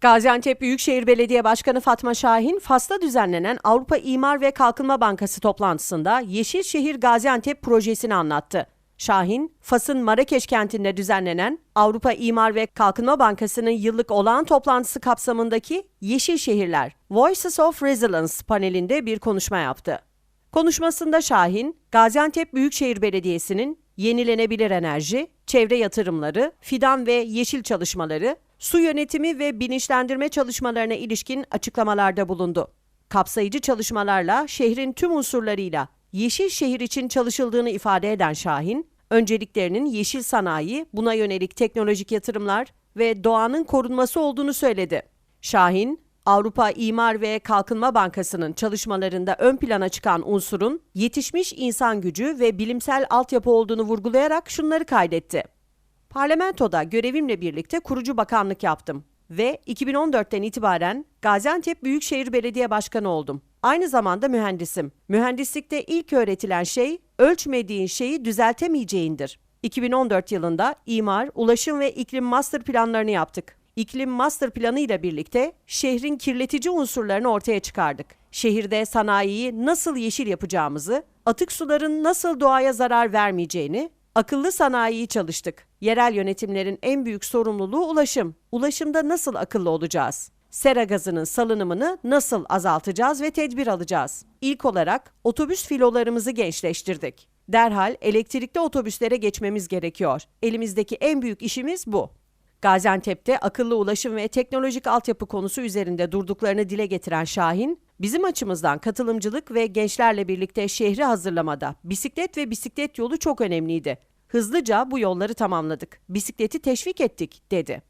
Gaziantep Büyükşehir Belediye Başkanı Fatma Şahin, Fas'ta düzenlenen Avrupa İmar ve Kalkınma Bankası toplantısında Yeşilşehir Gaziantep projesini anlattı. Şahin, Fas'ın Marrakeş kentinde düzenlenen Avrupa İmar ve Kalkınma Bankası'nın yıllık olağan toplantısı kapsamındaki Yeşil Şehirler Voices of Resilience panelinde bir konuşma yaptı. Konuşmasında Şahin, Gaziantep Büyükşehir Belediyesi'nin yenilenebilir enerji, çevre yatırımları, fidan ve yeşil çalışmaları, su yönetimi ve bilinçlendirme çalışmalarına ilişkin açıklamalarda bulundu. Kapsayıcı çalışmalarla şehrin tüm unsurlarıyla yeşil şehir için çalışıldığını ifade eden Şahin, önceliklerinin yeşil sanayi, buna yönelik teknolojik yatırımlar ve doğanın korunması olduğunu söyledi. Şahin, Avrupa İmar ve Kalkınma Bankası'nın çalışmalarında ön plana çıkan unsurun yetişmiş insan gücü ve bilimsel altyapı olduğunu vurgulayarak şunları kaydetti. Parlamentoda görevimle birlikte kurucu bakanlık yaptım ve 2014'ten itibaren Gaziantep Büyükşehir Belediye Başkanı oldum. Aynı zamanda mühendisim. Mühendislikte ilk öğretilen şey ölçmediğin şeyi düzeltemeyeceğindir. 2014 yılında imar, ulaşım ve iklim master planlarını yaptık. İklim master planı ile birlikte şehrin kirletici unsurlarını ortaya çıkardık. Şehirde sanayiyi nasıl yeşil yapacağımızı, atık suların nasıl doğaya zarar vermeyeceğini, akıllı sanayiyi çalıştık. Yerel yönetimlerin en büyük sorumluluğu ulaşım. Ulaşımda nasıl akıllı olacağız? Sera gazının salınımını nasıl azaltacağız ve tedbir alacağız? İlk olarak otobüs filolarımızı gençleştirdik. Derhal elektrikli otobüslere geçmemiz gerekiyor. Elimizdeki en büyük işimiz bu. Gaziantep'te akıllı ulaşım ve teknolojik altyapı konusu üzerinde durduklarını dile getiren Şahin, bizim açımızdan katılımcılık ve gençlerle birlikte şehri hazırlamada bisiklet ve bisiklet yolu çok önemliydi. Hızlıca bu yolları tamamladık. Bisikleti teşvik ettik, dedi.